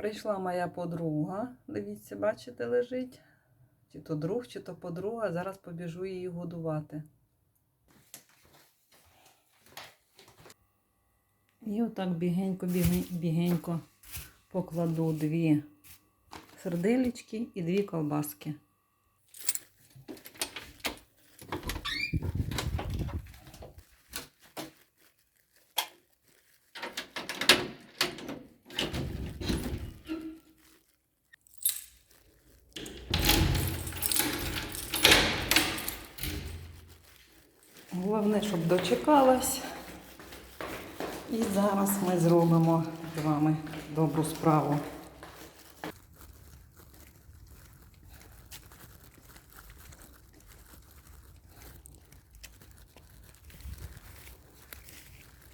Прийшла моя подруга. Дивіться, бачите, лежить. Чи то друг, чи то подруга. Зараз побіжу її годувати. І отак бігенько-бігенько покладу дві серделечки і дві колбаски. Головне, щоб дочекалась. І зараз ми зробимо з вами добру справу.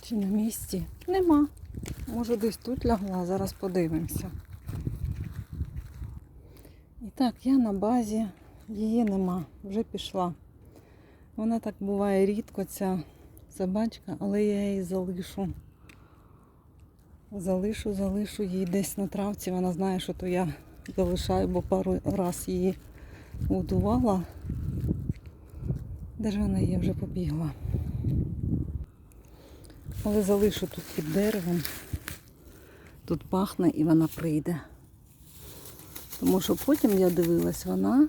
Чи на місці? Нема. Може десь тут лягла, зараз подивимося. І так, я на базі, її нема, вже пішла. Вона так буває рідко, ця собачка, але я її залишу. Залишу, залишу її десь на травці. Вона знає, що то я залишаю, бо пару раз її годувала. Де ж вона є, вже побігла. Але залишу тут під деревом. Тут пахне і вона прийде. Тому що потім я дивилась, вона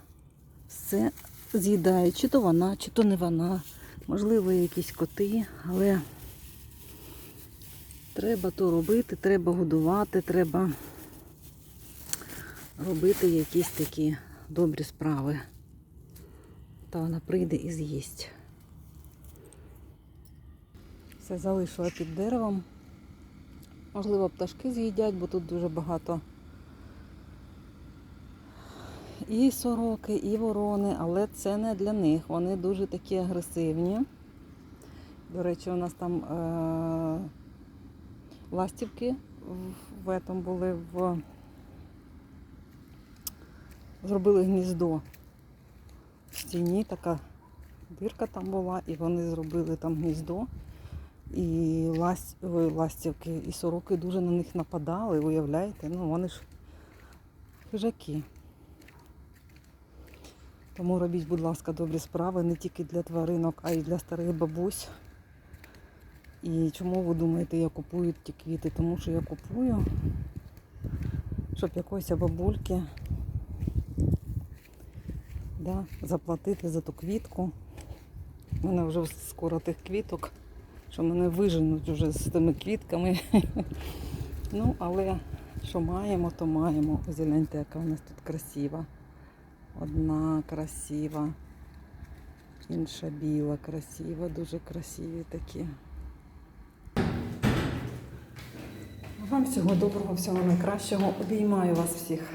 все з'їдає. Чи то вона, чи то не вона. Можливо, якісь коти, але треба то робити, треба годувати, треба робити якісь такі добрі справи. Та вона прийде і з'їсть. Все залишила під деревом. Можливо, пташки з'їдять, бо тут дуже багато і сороки, і ворони, але це не для них. Вони дуже такі агресивні. До речі, у нас там е- ластівки в, этом були в. Зробили гніздо в стіні, така дирка там була, і вони зробили там гніздо. І ласт... ой, ластівки, і сороки дуже на них нападали, уявляєте? Ну, вони ж хижаки. Тому робіть, будь ласка, добрі справи не тільки для тваринок, а й для старих бабусь. І чому ви думаєте, я купую ті квіти? Тому що я купую, щоб якоїсь бабульки да, заплатити за ту квітку. У мене вже скоро тих квіток, що мене виженуть вже з тими квітками. Ну, але що маємо, то маємо. Ось яка у нас тут красива. Одна красива, інша біла, красива, дуже красиві такі. Вам всього доброго, всього найкращого. Обіймаю вас всіх